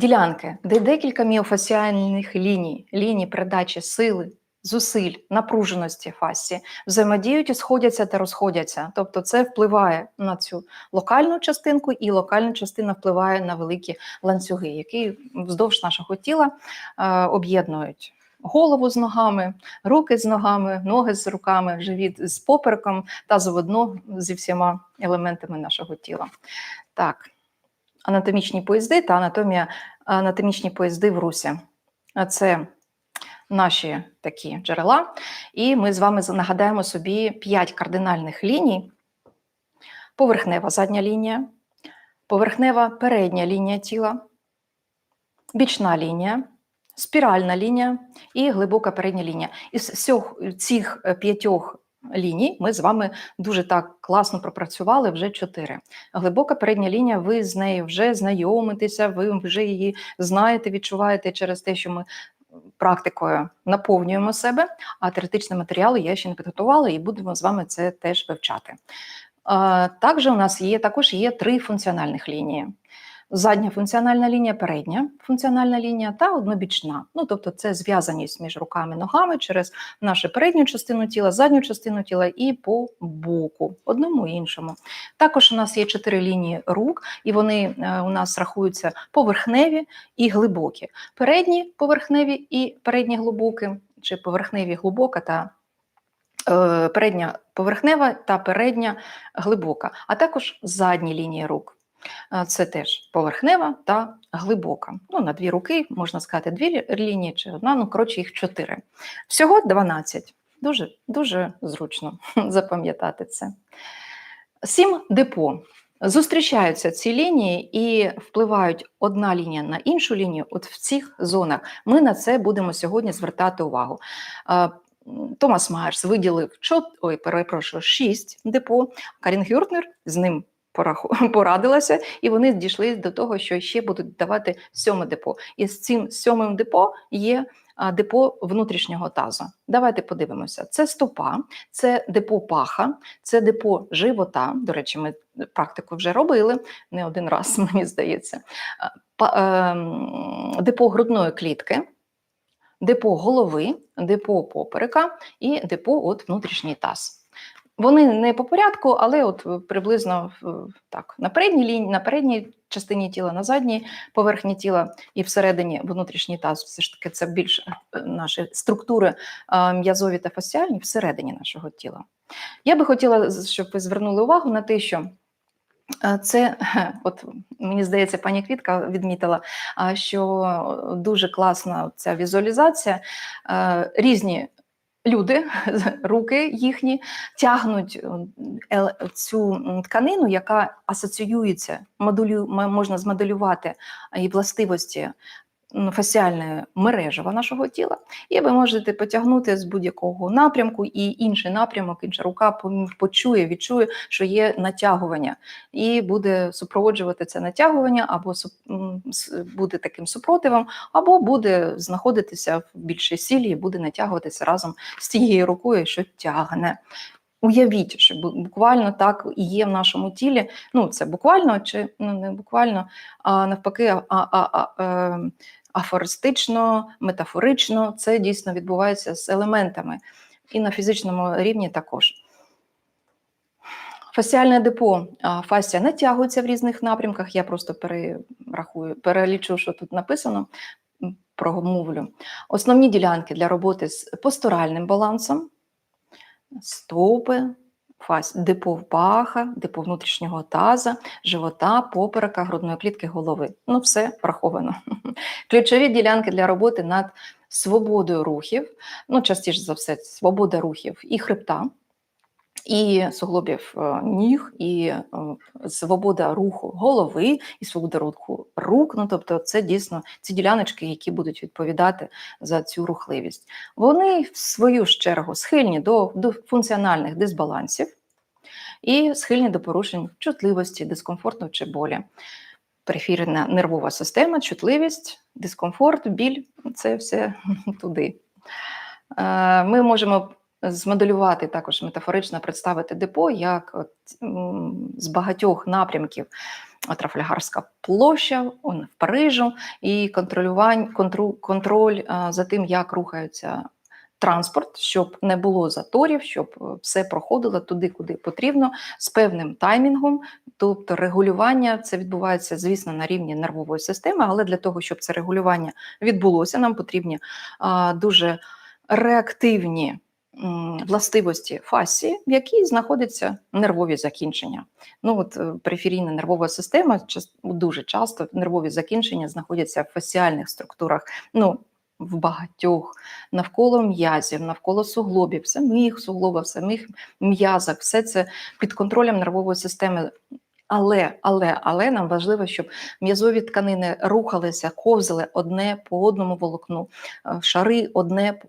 Ділянки, де декілька міофасіальних ліній, ліній передачі сили, зусиль, напруженості фасі взаємодіють і сходяться та розходяться. Тобто це впливає на цю локальну частинку, і локальна частина впливає на великі ланцюги, які вздовж нашого тіла е, об'єднують. Голову з ногами, руки з ногами, ноги з руками, живіт з попереком та заводно зі всіма елементами нашого тіла. Так, анатомічні поїзди та анатомія, анатомічні поїзди в русі. Це наші такі джерела. І ми з вами нагадаємо собі п'ять кардинальних ліній: поверхнева задня лінія, поверхнева передня лінія тіла, бічна лінія, спіральна лінія і глибока передня лінія. Із всіх цих п'ятьох ліній ми з вами дуже так класно пропрацювали вже чотири. Глибока передня лінія, ви з нею вже знайомитеся, ви вже її знаєте, відчуваєте через те, що ми практикою наповнюємо себе, а теоретичні матеріали я ще не підготувала і будемо з вами це теж вивчати. Також у нас є також є три функціональних лінії. Задня функціональна лінія, передня функціональна лінія та однобічна. Ну, тобто це зв'язаність між руками і ногами через нашу передню частину тіла, задню частину тіла і по боку, одному і іншому. Також у нас є чотири лінії рук, і вони е, у нас рахуються поверхневі і глибокі. Передні поверхневі і передні глибокі, чи поверхневі глибока та е, передня поверхнева та передня глибока, а також задні лінії рук. Це теж поверхнева та глибока. Ну, На дві руки, можна сказати, дві лінії чи одна, ну, коротше, їх чотири. Всього 12. Дуже дуже зручно запам'ятати це. Сім депо. Зустрічаються ці лінії і впливають одна лінія на іншу лінію от в цих зонах. Ми на це будемо сьогодні звертати увагу. Томас Майерс виділив ой, перепрошую, 6 депо, Карін Гюртнер з ним порадилася, і вони дійшли до того, що ще будуть давати сьоме депо. І з цим сьомим депо є депо внутрішнього тазу. Давайте подивимося: це стопа, це депо паха, це депо живота. До речі, ми практику вже робили не один раз, мені здається, ем, депо грудної клітки. Депо голови, депо поперека і депо от внутрішній таз. Вони не по порядку, але от е, приблизно так на передній лінії, на передній частині тіла, на задній поверхні тіла і всередині внутрішній таз, все ж таки це більш е, наші структури м'язові та фасіальні всередині нашого тіла. Я би хотіла, щоб ви звернули увагу на те, що. Е, це, от мені здається, пані Квітка відмітила, що дуже класна ця візуалізація. Різні Люди, руки їхні тягнуть е, цю тканину, яка асоціюється, модулю, можна змоделювати і властивості фасіальне мережева нашого тіла, і ви можете потягнути з будь-якого напрямку, і інший напрямок, інша рука почує, відчує, що є натягування, і буде супроводжувати це натягування, або буде таким супротивом, або буде знаходитися в більшій сілі і буде натягуватися разом з тією рукою, що тягне. Уявіть, що буквально так і є в нашому тілі. Ну, це буквально чи ну не буквально, а навпаки, а, а, а, а, ем, афористично, метафорично, це дійсно відбувається з елементами. І на фізичному рівні також. Фасіальне депо фасія натягується в різних напрямках. Я просто перерахую, перелічу, що тут написано, промовлю. Основні ділянки для роботи з постуральним балансом, стопи, фаз депо паха, депо внутрішнього таза, живота, поперека, грудної клітки, голови. Ну, все враховано. Ключові ділянки для роботи над свободою рухів, ну, частіше за все, свобода рухів і хребта. І суглобів е, ніг, і е, свобода руху голови, і свобода руху рук. Ну тобто, це дійсно ці діляночки, які будуть відповідати за цю рухливість. Вони в свою ж чергу схильні до, до функціональних дисбалансів і схильні до порушень чутливості, дискомфорту чи болі. Периферна нервова система, чутливість, дискомфорт, біль це все туди. Е, ми можемо змоделювати також метафорично представити депо як от, з багатьох напрямків Трафальгарська площа он, в Парижу і контролювань, контру, контроль а, за тим, як рухаються транспорт, щоб не було заторів, щоб е, все проходило туди, куди потрібно, з певним таймінгом. Тобто регулювання це відбувається, звісно, на рівні нервової системи, але для того, щоб це регулювання відбулося, нам потрібні а, дуже реактивні властивості фасії, в якій знаходяться нервові закінчення. Ну от е, периферійна нервова система дуже часто нервові закінчення знаходяться в фасіальних структурах. Ну, в багатьох навколо м'язів, навколо суглобів, самих суглобах, самих м'язах, все це під контролем нервової системи. Але, але, але нам важливо, щоб м'язові тканини рухалися, ковзали одне по одному волокну, е, шари одне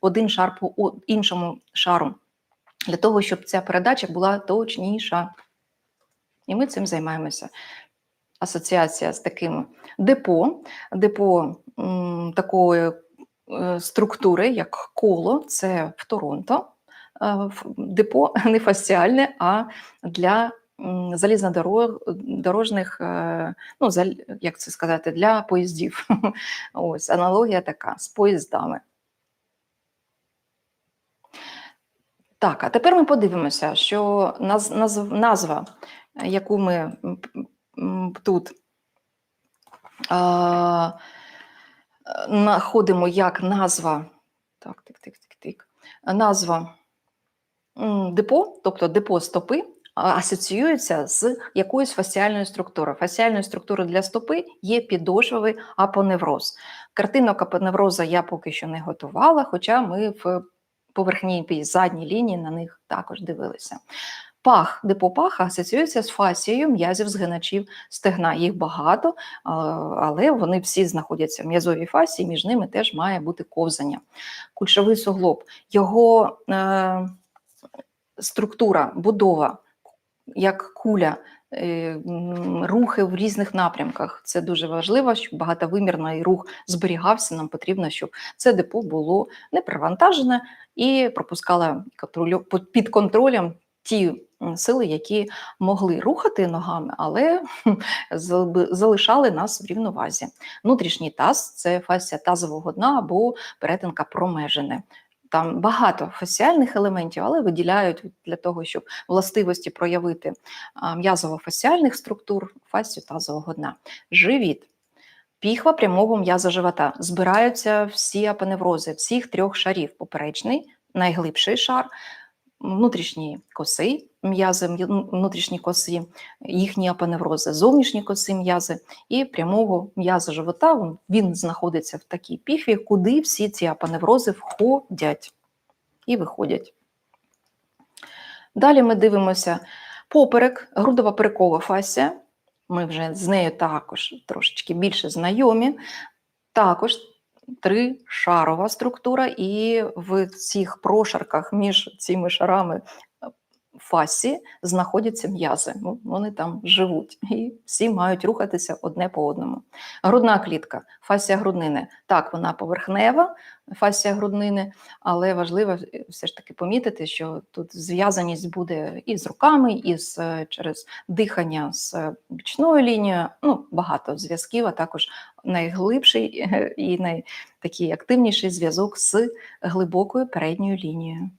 один шар по іншому шару, для того, щоб ця передача була точніша. І ми цим займаємося. Асоціація з таким депо, депо такої е, структури, як коло, це в Торонто. Е, Депо не фасціальне, а для залізнодорожних, е, ну, як це сказати, для поїздів. Ось аналогія така з поїздами. Так, а тепер ми подивимося, що наз, назв, назва, яку ми тут а, знаходимо як назва, так, тик, тик, тик, тик, назва депо, тобто депо стопи, асоціюється з якоюсь фасціальною структурою. Фасціальною структурою для стопи є підошвовий апоневроз. Картинок апоневроза я поки що не готувала, хоча ми в поверхній задній лінії на них також дивилися. Пах, депо паха асоціюється з фасією м'язів згиначів стегна. Їх багато, але вони всі знаходяться в м'язовій фасі, між ними теж має бути ковзання. Кульшовий суглоб, його е, структура, будова, як куля, е, рухи в різних напрямках. Це дуже важливо, щоб багатовимірний рух зберігався. Нам потрібно, щоб це депо було не привантажене і пропускало під- контролем ті сили, які могли рухати ногами, але залишали нас в рівновазі. Внутрішній таз це фасія тазового дна або перетинка промежини. Там багато фасіальних елементів, але виділяють для того, щоб властивості проявити м'язово-фасіальних структур фасію тазового дна. Живіт. Піхва прямого м'яза живота. Збираються всі апоневрози, всіх трьох шарів: поперечний, найглибший шар, внутрішній косий м'язи, внутрішні коси, їхні апоневрози, зовнішні коси м'язи і прямого м'яза живота. Він- знаходиться в такій піхві, куди всі ці апоневрози входять і виходять. Далі ми дивимося поперек, грудова перекова фасія. Ми вже з нею також трошечки більше знайомі. Також тришарова структура, і в цих прошарках між цими шарами фасі знаходяться м'язи. Ну, Вони там живуть і всі мають рухатися одне по одному. Грудна клітка, фасія груднини. Так, вона поверхнева, фасія груднини, але важливо е, все ж таки помітити, що тут зв'язаність буде і з руками, і з, е, через дихання з е, бічною лінією. Ну, багато зв'язків, а також найглибший і найтакий активніший зв'язок з глибокою передньою лінією.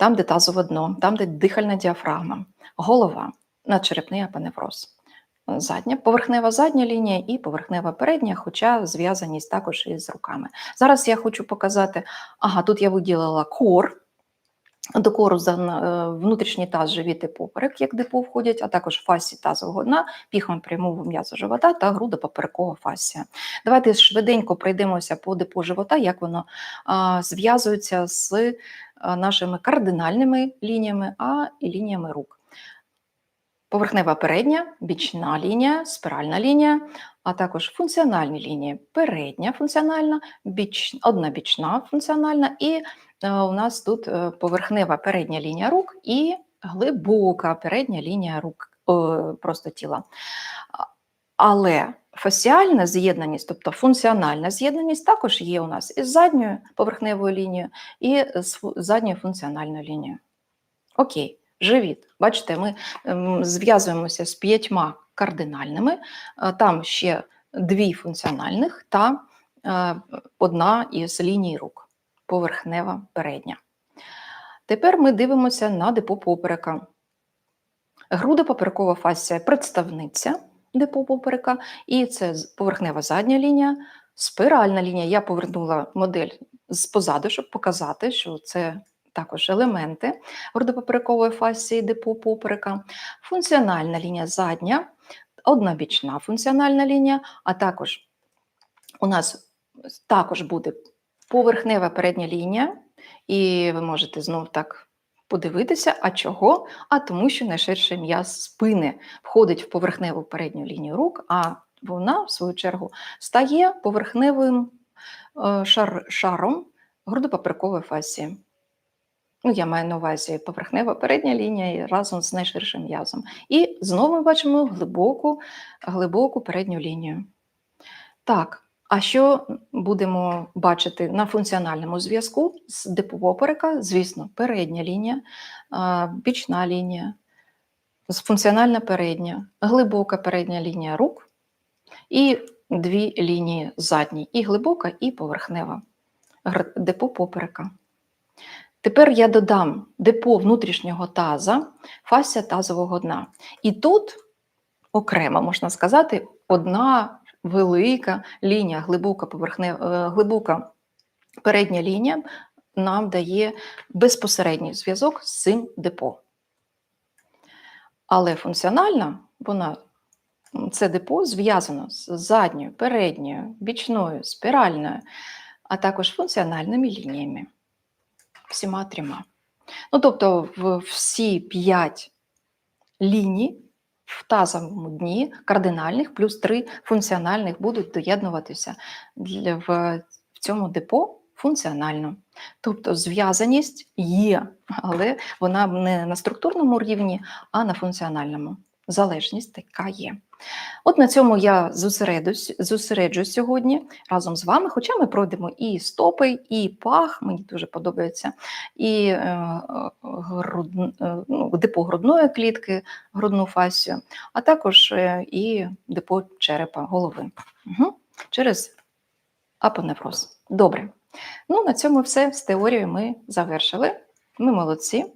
Там, де тазове дно, там, де дихальна діафрагма, голова, надчерепний апоневроз. Задня, поверхнева задня лінія і поверхнева передня, хоча зв'язаність також із руками. Зараз я хочу показати, ага, тут я виділила кор. До кору за е, внутрішній таз, живіт і поперек, як депо входять, а також фасі тазового дна, піхом прямого м'яза живота та грудопоперекова фасія. Давайте швиденько пройдемося по депо живота, як воно зв'язується з а, нашими кардинальними лініями, а і лініями рук. Поверхнева передня, бічна лінія, спиральна лінія, а також функціональні лінії. Передня функціональна, біч, одна функціональна, і е, у нас тут е, поверхнева передня лінія рук і глибока передня лінія рук, е, просто тіла. Але фасіальна з'єднаність, тобто функціональна з'єднаність, також є у нас із задньою поверхневою лінією і з задньою функціональною лінією. Окей, живіт. Бачите, ми ем, зв'язуємося з п'ятьма кардинальними, е, там ще дві функціональних та е, одна із ліній рук, поверхнева передня. Тепер ми дивимося на депо поперека. Грудопоперекова фасція представниця депо поперека, і це поверхнева задня лінія, спиральна лінія. Я повернула модель з позаду, щоб показати, що це також елементи грудопоперекової фасції депо поперека, функціональна лінія задня, однобічна функціональна лінія, а також у нас також буде поверхнева передня лінія, і ви можете знов так подивитися, а чого? А тому, що найширший м'яз спини входить в поверхневу передню лінію рук, а вона, в свою чергу, стає поверхневим е, шар, шаром грудопоперекової фасції. Ну, я маю на увазі поверхнева передня лінія разом з найширшим м'язом. І знову ми бачимо глибоку, глибоку передню лінію. Так, а що будемо бачити на функціональному зв'язку з депо поперека? Звісно, передня лінія, бічна лінія, функціональна передня, глибока передня лінія рук і дві лінії задні, і глибока, і поверхнева. Гр- Депо поперека. Тепер я додам депо внутрішнього таза, фасція тазового дна. І тут окремо можна сказати, одна велика лінія, глибока поверхне, е, глибока передня лінія нам дає безпосередній зв'язок з цим депо. Але функціональна, вона це депо зв'язано з задньою, передньою, бічною, спіральною, а також функціональними лініями. Всіма трьома. Ну, тобто, всі п'ять ліній в тазовому дні кардинальних плюс три функціональних будуть доєднуватися для, в, в цьому депо функціонально. Тобто зв'язаність є, але вона не на структурному рівні, а на функціональному. Залежність така є. От на цьому я зосередусь, зосереджусь сьогодні разом з вами, хоча ми пройдемо і стопи, і пах, мені дуже подобається, і е, е, груд, е, ну, депо грудної клітки, грудну фасію, а також е, і депо черепа голови угу. через апоневроз. Добре. Ну, на цьому все з теорією ми завершили. Ми молодці.